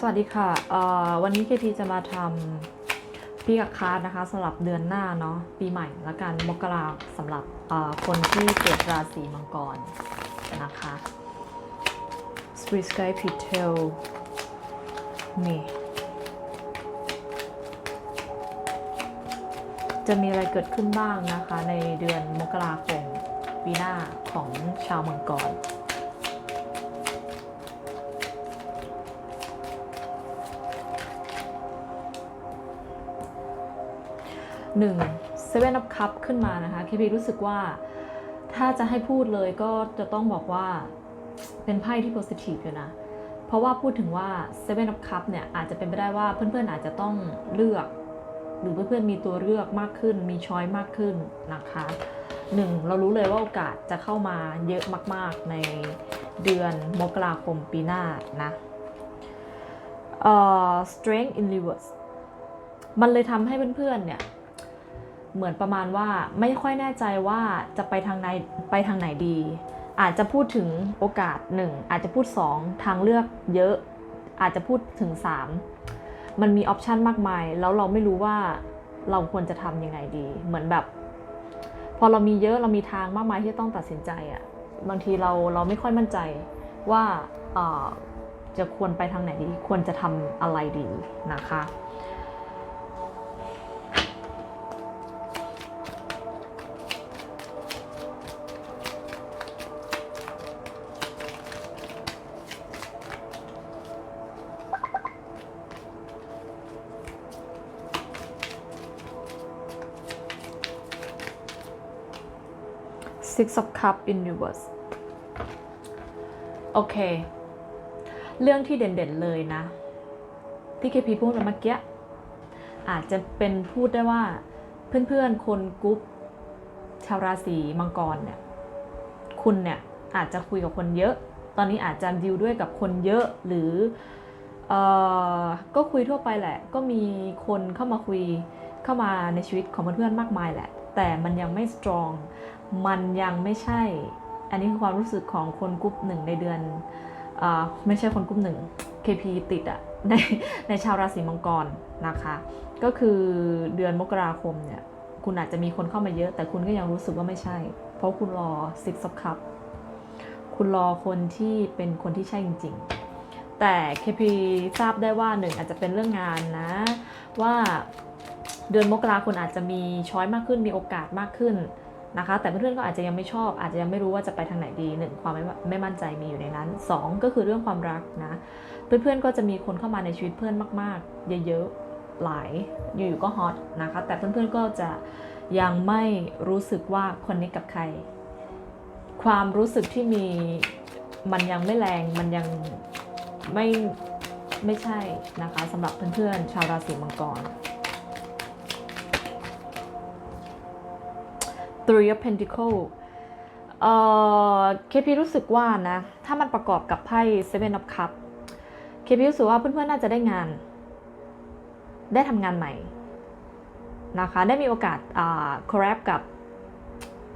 สวัสดีค่ะวันนี้เคพีจะมาทำปีกับคาร์ดนะคะสำหรับเดือนหน้าเนาะปีใหม่ละกันมกราสำหรับคนที่เกิดราศีมังกรนะคะ Spring Sky p i t a l นี่จะมีอะไรเกิดขึ้นบ้างนะคะในเดือนมกราคมปีหน้าของชาวมังกร หนึ่ง Seven of Cup ขึ้นมานะคะเคพีรู้สึกว่าถ้าจะให้พูดเลยก็จะต้องบอกว่าเป็นไพ่ที่ positive อยู่นะ เพราะว่าพูดถึงว่า Seven of Cup เนี่ยอาจจะเป็นไปได้ว่าเพื่อนๆอาจจะต้องเลือก หรือเพื่อนๆมีตัวเลือกมากขึ้น มีช้อยมากขึ้นนะคะหนึ่งเรารู้เลยว่าโอกาสจะเข้ามาเยอะมาก ๆ ในเดือนมกราคมปีหน้านะเอ่อ strength in reverse มันเลยทำให้เพื่อนๆเนี่ย เหมือนประมาณว่าไม่ค่อยแน่ใจว่าจะไปทางไหนไปทางไหนดี อาจจะพูดถึงโอกาส 1 อาจจะพูด 2 ทางเลือกเยอะ อาจจะพูดถึง 3 มันมีออปชันมากมาย แล้วเราไม่รู้ว่าเราควรจะทำยังไงดี เหมือนแบบ พอเรามีเยอะเรามีทางมากมายที่ต้องตัดสินใจอะบางทีเราเราไม่ค่อยมั่นใจว่าจะควรไปทางไหนดี ควรจะทำอะไรดีนะคะ Six of Cups in reverse โอเค เรื่องที่เด่นๆเลยนะ ที่เคพีพูดไปเมื่อกี้อาจจะเป็นพูดได้ว่าเพื่อนๆ คนกรุ๊ปชาวราศีมังกรเนี่ย คุณเนี่ยอาจจะคุยกับคนเยอะ ตอนนี้อาจจะดิวด้วยกับคนเยอะหรือเออก็คุยทั่วไปแหละ ก็มีคนเข้ามาคุยเข้ามาในชีวิตของเพื่อนๆมากมายแหละ แต่มันยังไม่สตรอง มันยังไม่ใช่ อันนี้คือความรู้สึกของคนกลุ่มหนึ่งในเดือนอาไม่ใช่คนกลุ่มหนึ่ง KP ติดอะในในชาวราศีมังกรนะคะ ก็คือเดือนมกราคมเนี่ย คุณอาจจะมีคนเข้ามาเยอะ แต่คุณก็ยังรู้สึกว่าไม่ใช่ เพราะคุณรอ Six of Cup คุณรอคนที่เป็นคนที่ใช่จริง ๆ แต่ KP ทราบได้ว่าหนึ่งอาจจะเป็นเรื่องงานนะ ว่าเดือนมกราคุณอาจจะมีช้อยมากขึ้นมีโอกาสมากขึ้น นะคะ แต่เพื่อนๆก็อาจจะยังไม่ชอบ อาจจะยังไม่รู้ว่าจะไปทางไหนดีหนึ่งความไม่ไม่มั่นใจมีอยู่ในนั้นสองก็คือเรื่องความรักนะ เพื่อนๆก็จะมีคนเข้ามาในชีวิตเพื่อนมาก ๆ เยอะๆหลายอยู่ๆก็ฮอตนะคะ แต่เพื่อนๆก็จะยังไม่รู้สึกว่าคนนี้กับใคร ความรู้สึกที่มีมันยังไม่แรงมันยังไม่ไม่ใช่นะคะสำหรับเพื่อนๆชาวราศีมังกร Three of Pentacle เอ่อเคพีรู้สึกว่านะ ถ้ามันประกอบกับไพ่ Seven of Cup เคพีรู้สึกว่าเพื่อนๆน่าจะได้งาน ได้ทำงานใหม่นะคะ ได้มีโอกาสอ่าคอร์รกับ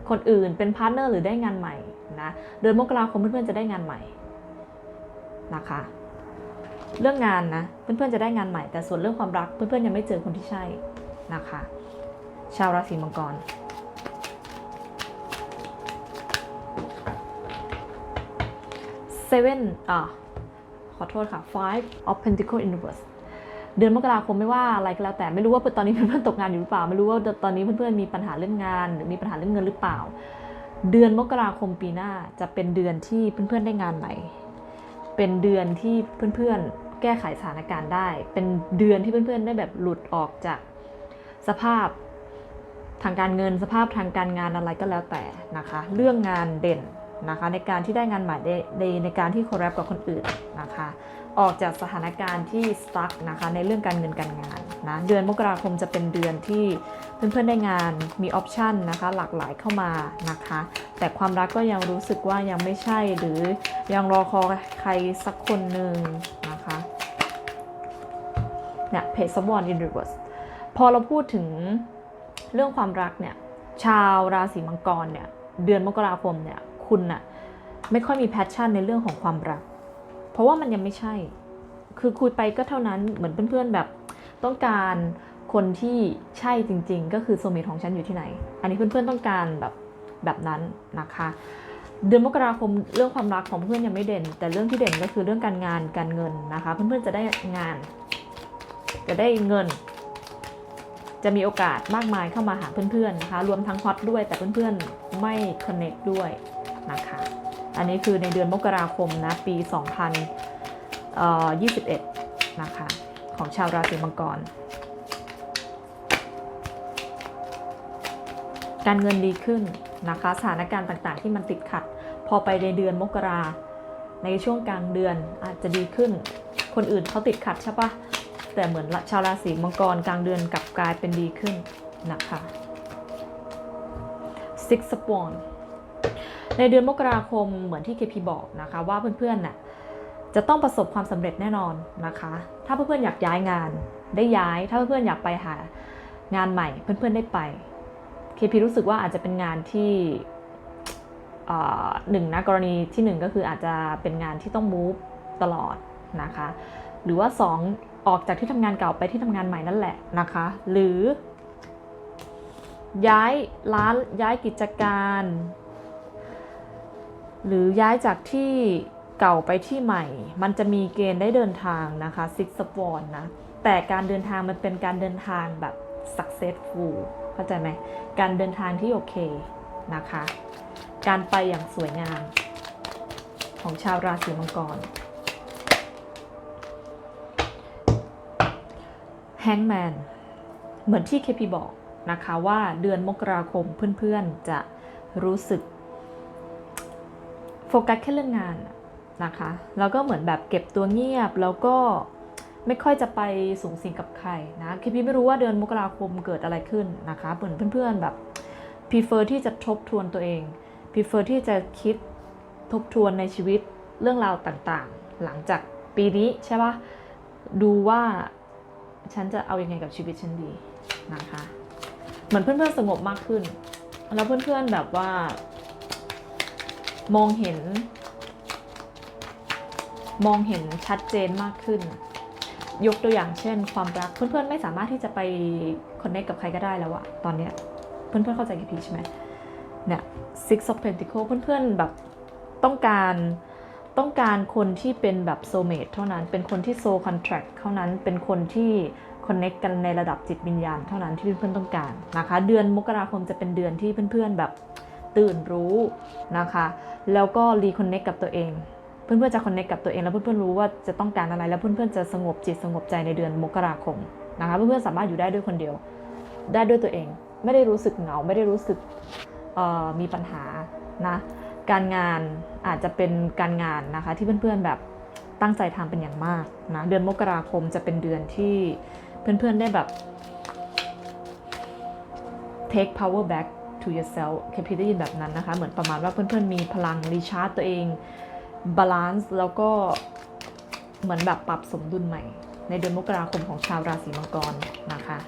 คนอื่นเป็นพาร์ทเนอร์หรือได้งานใหม่นะเดือนมกราคมเพื่อนๆจะได้งานใหม่นะคะเรื่องงานนะเพื่อนๆจะได้งานใหม่แต่ส่วนเรื่องความรักเพื่อนๆยังไม่เจอคนที่ใช่นะคะ ชาวราศีมังกร seven อะขอโทษค่ะ five of pentacle in reverse เดือนมกราคมไม่ว่าอะไรก็แล้วแต่ไม่รู้ว่าตอนนี้เพื่อนๆตกงานอยู่หรือเปล่า ไม่รู้ว่าตอนนี้เพื่อนๆมีปัญหาเรื่องงาน หรือมีปัญหาเรื่องเงินหรือเปล่า เดือนมกราคมปีหน้าจะเป็นเดือนที่เพื่อนๆได้งานใหม่เป็นเดือนที่เพื่อนๆแก้ไขสถานการณ์ได้ เป็นเดือนที่เพื่อนๆได้แบบหลุดออกจากสภาพทางการเงินสภาพทางการงานอะไรก็แล้วแต่นะคะ เรื่องงานเด่น นะคะในการที่ได้งานใหม่ในในการที่คอร์รัปกับคนอื่นนะคะออกจากสถานการณ์ที่สตั๊กนะคะในเรื่องการเงินการงานนะเดือนมกราคมจะเป็นเดือนที่เพื่อนๆได้งานมีออปชันนะคะหลากหลายเข้ามานะคะ แต่ความรักก็ยังรู้สึกว่ายังไม่ใช่หรือยังรอคอยใครสักคนหนึ่งนะคะเนี่ยเพจสวอนอินรีเวิร์สพอเราพูดถึงเรื่องความรักเนี่ยชาวราศีมังกรเนี่ยเดือนมกราคมเนี่ย คุณน่ะไม่ค่อยมีแพชชั่นในเรื่องของความรัก เพราะว่ามันยังไม่ใช่ คือคุยไปก็เท่านั้นเหมือนเพื่อนๆแบบ ต้องการคนที่ใช่จริง ๆ ก็คือโซเมทของฉันอยู่ที่ไหน อันนี้เพื่อนๆต้องการแบบแบบนั้นนะคะ เดือนมกราคมเรื่องความรักของเพื่อนยังไม่เด่น แต่เรื่องที่เด่นก็คือเรื่องการงานการเงินนะคะ เพื่อนๆจะได้งาน จะได้เงิน จะมีโอกาสมากมายเข้ามาหาเพื่อนๆนะคะ รวมทั้งฮอตด้วยแต่เพื่อนๆไม่คอนเน็กด้วย นะคะ อันนี้คือในเดือนมกราคมนะปี 2021 นะคะ ของชาวราศีมังกร การเงินดีขึ้นนะคะ สถานการณ์ต่างๆ ที่มันติดขัด พอไปในเดือนมกราในช่วงกลางเดือนอาจจะดีขึ้น คนอื่นเขาติดขัดใช่ปะแต่เหมือนชาวราศีมังกรกลางเดือนกลับกลายเป็นดีขึ้นนะคะ Six of Wands ในเดือนมกราคมเหมือนที่ KP บอกนะคะว่าเพื่อนๆน่ะจะต้องประสบความสำเร็จแน่นอนนะคะ ถ้าเพื่อนๆอยากย้ายงานได้ย้าย ถ้าเพื่อนๆอยากไปหางานใหม่ เพื่อนๆได้ไป KP รู้สึกว่าอาจจะเป็นงานที่หนึ่งนะกรณีที่หนึ่งก็คืออาจจะเป็นงานที่ต้อง move ตลอดนะคะ หรือว่าสองออกจากที่ทำงานเก่าไปที่ทำงานใหม่นั่นแหละนะคะ หรือย้ายร้านย้ายกิจการ หรือย้ายจากที่เก่าไปที่ใหม่ มันจะมีเกณฑ์ได้เดินทางนะคะ Six of Wands นะ แต่การเดินทางมันเป็นการเดินทางแบบ successful เข้าใจไหม การเดินทางที่โอเคนะคะ การไปอย่างสวยงาม ของชาวราศีมังกรแฮงแมนเหมือนที่เคพีบอกนะคะว่าเดือนมกราคมเพื่อนๆจะรู้สึก โฟกัสแค่เรื่องงานนะคะแล้วก็เหมือนแบบเก็บตัวเงียบแล้วก็ไม่ค่อยจะไปสูงสิงกับใครนะเคพีไม่รู้ว่าเดือนมกราคมเกิดอะไรขึ้นนะคะเหมือนเพื่อนๆแบบ prefer ที่จะทบทวนตัวเอง prefer ที่จะคิดทบทวนในชีวิตเรื่องราวต่างๆ หลังจากปีนี้ใช่ปะดูว่าฉันจะเอาอยัางไงกับชีวิตฉันดีนะคะ เหมือนเพื่อนๆสงบมากขึ้น แล้วเพื่อนๆแบบว่า มองเห็น มองเห็นชัดเจนมากขึ้น ยกตัวอย่างเช่น ความรักเพื่อนๆไม่สามารถที่จะไปคอนเนคกับใครก็ได้แล้วอะตอนเนี้ยเพื่อนๆเข้าใจกี่พีใช่ไหมเนี่ย six of pentacle เพื่อนๆแบบต้องการต้องการคนที่เป็นแบบ soulmate เท่านั้น เป็นคนที่ soul contract เท่านั้น เป็นคนที่ connect กันในระดับจิตวิญญาณเท่านั้นที่เพื่อนๆต้องการนะคะ เดือนมกราคมจะเป็นเดือนที่เพื่อนๆแบบ ตื่นรู้นะคะ แล้วก็ reconnect กับตัวเอง เพื่อนๆจะ connect กับตัวเองแล้วเพื่อนๆรู้ว่าจะต้องการอะไรแล้วเพื่อนๆจะสงบจิตสงบใจในเดือนมกราคมนะคะเพื่อนๆสามารถอยู่ได้ด้วยคนเดียว ได้ด้วยตัวเอง ไม่ได้รู้สึกเหงาไม่ได้รู้สึกมีปัญหานะการงานอาจจะเป็นการงานนะคะที่เพื่อนๆแบบตั้งใจทำเป็นอย่างมากนะเดือนมกราคมจะเป็นเดือนที่เพื่อนๆได้แบบ take power back to yourself เคพีได้ยินแบบนั้นนะคะ เหมือนประมาณว่าเพื่อนๆมีพลังรีชาร์จตัวเองบาลานซ์แล้วก็เหมือนแบบปรับสมดุลใหม่ ในเดือนมกราคมของชาวราศีมังกรนะคะ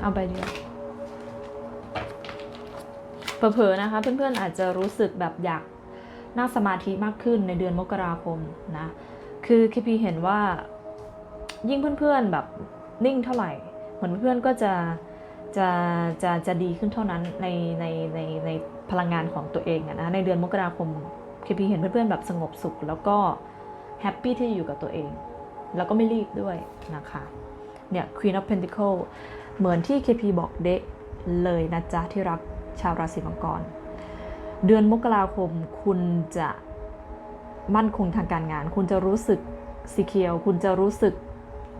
เอาไปเดียวเผลอๆนะคะ เพื่อนๆอาจจะรู้สึกแบบอยากนั่งสมาธิมากขึ้นในเดือนมกราคมนะ คือคีพีเห็นว่า ยิ่งเพื่อนๆแบบนิ่งเท่าไหร่ เหมือนเพื่อนก็จะจะจะจะดีขึ้นเท่านั้นในในในในพลังงานของตัวเองอะนะในเดือนมกราคมเคพีเห็นเพื่อนๆแบบสงบสุข แล้วก็แฮปปี้ที่จะอยู่กับตัวเอง แล้วก็ไม่รีบด้วยนะคะเนี่ย Queen of Pentacle เหมือนที่ KP บอกเดะเลยนะจ๊ะ ที่รักชาวราศีมังกร เดือนมกราคมคุณจะมั่นคงทางการงาน คุณจะรู้สึกสีเคียว คุณจะรู้สึก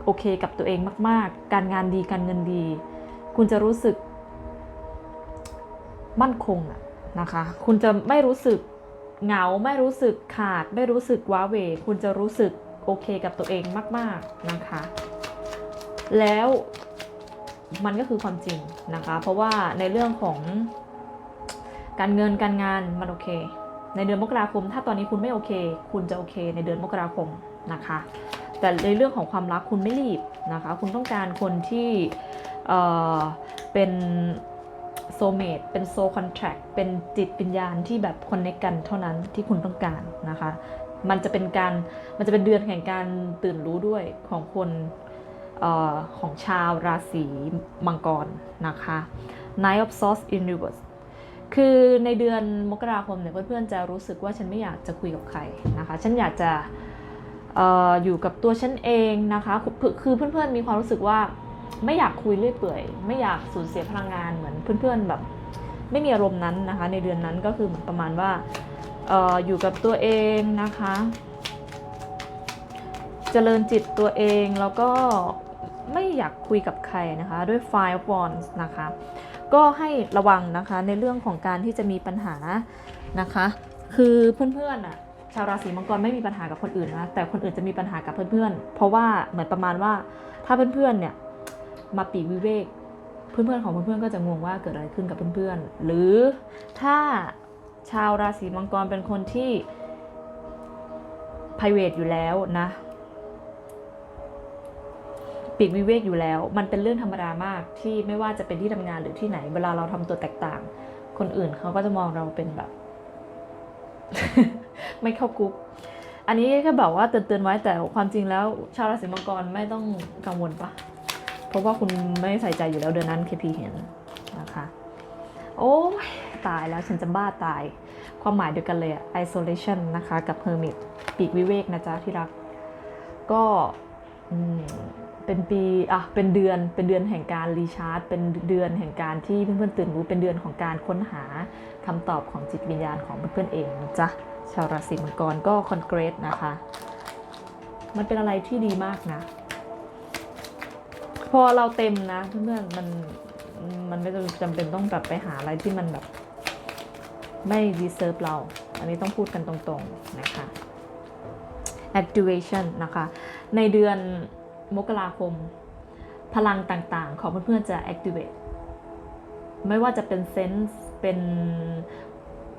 โอเคกับตัวเองมาก ๆ การงานดีการเงินดี คุณจะรู้สึก มั่นคงนะคะ คุณจะไม่รู้สึกเหงาไม่รู้สึกขาด ไม่รู้สึกว้าเหวคุณจะรู้สึกโอเคกับตัวเองมาก ๆนะคะ แล้วมันก็คือความจริงนะคะ เพราะว่าในเรื่องของการเงินการงานมันโอเค ในเดือนมกราคม ถ้าตอนนี้คุณไม่โอเค คุณจะโอเคในเดือนมกราคมนะคะ แต่ในเรื่องของความรักคุณไม่รีบนะคะ คุณต้องการคนที่เอ่อเป็นโซเมดเป็นโซคอนแท c t เป็นจิตวิญญาณที่แบบคอนเนกันเท่านั้นที่คุณต้องการนะคะ มันจะเป็นการมันจะเป็นเดือนแห่งการตื่นรู้ด้วยของคนออของชาวราศีมังกรนะคะ Nine of Swords in Reverse คือในเดือนมกราคมเนี่ยเพื่อนๆจะรู้สึกว่าฉันไม่อยากจะคุยกับใครนะคะ ฉันอยากจะ อยู่กับตัวฉันเองนะคะคือเพื่อนๆมีความรู้สึกว่าไม่อยากคุยเรื่อยเปื่อย ไม่อยากสูญเสียพลังงานเหมือนเพื่อนๆแบบ ไม่มีอารมณ์นั้นนะคะ ในเดือนนั้นก็คือเหมือนประมาณว่าอออยู่กับตัวเองนะคะเจริญจิตตัวเองแล้วก็ไม่อยากคุยกับใครนะคะ ด้วย Five of Wands นะคะ ก็ให้ระวังนะคะในเรื่องของการที่จะมีปัญหานะคะ คือเพื่อนๆอะ ชาวราศีมังกรไม่มีปัญหากับคนอื่นนะแต่คนอื่นจะมีปัญหากับเพื่อนๆ เพราะว่าเหมือนประมาณว่าถ้าเพื่อนๆเนี่ยมาปีกวิเวก เพื่อนๆของเพื่อนๆก็จะงงว่าเกิดอะไรขึ้นกับเพื่อนๆ หรือถ้าชาวราศีมังกรเป็นคนที่ private อยู่แล้วนะปีกวิเวกอยู่แล้ว มันเป็นเรื่องธรรมดามากที่ไม่ว่าจะเป็นที่ทำงานหรือที่ไหน เวลาเราทำตัวแตกต่าง คนอื่นเขาก็จะมองเราเป็นแบบ ไม่เข้ากรุ๊ปอันนี้ก็บอกว่าเตือนๆไว้แต่ความจริงแล้ว ชาวราศีมังกรไม่ต้องกังวลปะเพราะว่าคุณไม่ใส่ใจอยู่แล้วเดือนนั้น KP เห็นนะคะ โอ้ยตายแล้วฉันจะบ้าตาย ความหมายเดียวกันเลยอะ isolation นะคะกับ hermit ปีกวิเวกนะจ๊ะที่รัก ก็เป็นปีอะเป็นเดือนเป็นเดือนแห่งการรีชาร์จ เป็นเดือนแห่งการที่เพื่อนๆตื่นรู้เป็นเดือนของการค้นหาคำตอบของจิตวิญญาณของเพื่อนๆเองนะจ๊ะ ชาวราศีมังกรก็คอนเกรสนะคะ มันเป็นอะไรที่ดีมากนะ พอเราเต็มนะเพื่อนๆมันมันไม่จำเป็นต้องแบบไปหาอะไรที่มันแบบ ไม่ deserve เรา อันนี้ต้องพูดกันตรงๆนะคะ activation นะคะ ในเดือนมกราคม พลังต่างๆ ของเพื่อนๆจะ activate ไม่ว่าจะเป็นเซนส์เป็น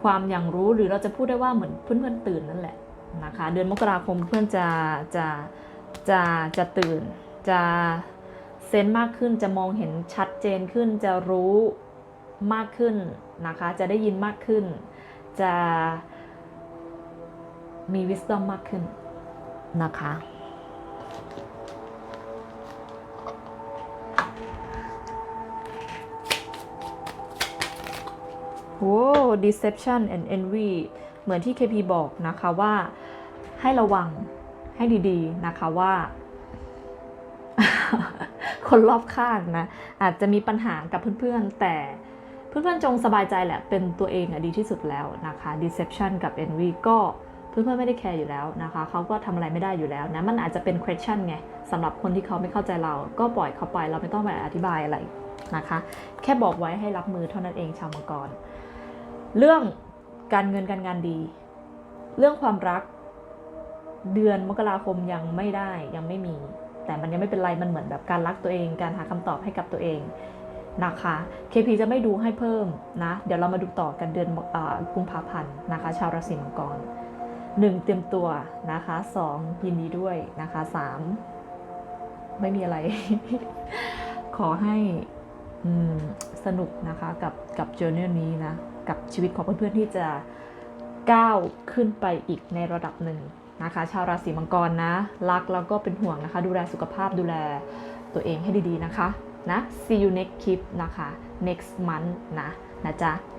ความอย่างรู้หรือเราจะพูดได้ว่าเหมือนเพื่อนๆตื่นนั่นแหละนะคะเดือนมกราคมเพื่อนจะจะจะจะตื่น จะเซนส์มากขึ้นจะมองเห็นชัดเจนขึ้นจะรู้มากขึ้นนะคะ จะได้ยินมากขึ้น จะมี wisdom มากขึ้นนะคะ โอ้ deception and envy เหมือนที่ KP บอกนะคะว่าให้ระวังให้ดีๆนะคะว่า คนรอบข้างนะ อาจจะมีปัญหากับเพื่อนๆ แต่เพื่อนๆจงสบายใจแหละ เป็นตัวเองอะดีที่สุดแล้วนะคะ deception กับ envy ก็เพื่อนๆไม่ได้แคร์อยู่แล้วนะคะเขาก็ทำอะไรไม่ได้อยู่แล้วนะ มันอาจจะเป็น question ไงสำหรับคนที่เขาไม่เข้าใจเรา ก็ปล่อยเขาไปเราไม่ต้องไปอธิบายอะไรนะคะ แค่บอกไว้ให้รับมือเท่านั้นเองชาวมังกร เรื่องการเงินการงานดี เรื่องความรัก เดือนมกราคมยังไม่ได้ยังไม่มี แต่มันยังไม่เป็นไรมันเหมือนแบบการรักตัวเอง การหาคำตอบให้กับตัวเองนะคะ KP จะไม่ดูให้เพิ่มนะ เดี๋ยวเรามาดูต่อกันเดือนกุมภาพันธ์นะคะ ชาวราศีมังกรหนึ่งเตรียมตัวนะคะสองยินดีด้วยนะคะสามไม่มีอะไร ขอให้สนุกนะคะกับกับเจอร์เนนี้นะ กับชีวิตของเพื่อนๆที่จะก้าวขึ้นไปอีกในระดับหนึ่งนะคะ ชาวราศีมังกรนะ รักแล้วก็เป็นห่วงนะคะ ดูแลสุขภาพดูแลตัวเองให้ดีๆนะคะนะ see you next clip นะคะ next month นะนะจ๊ะ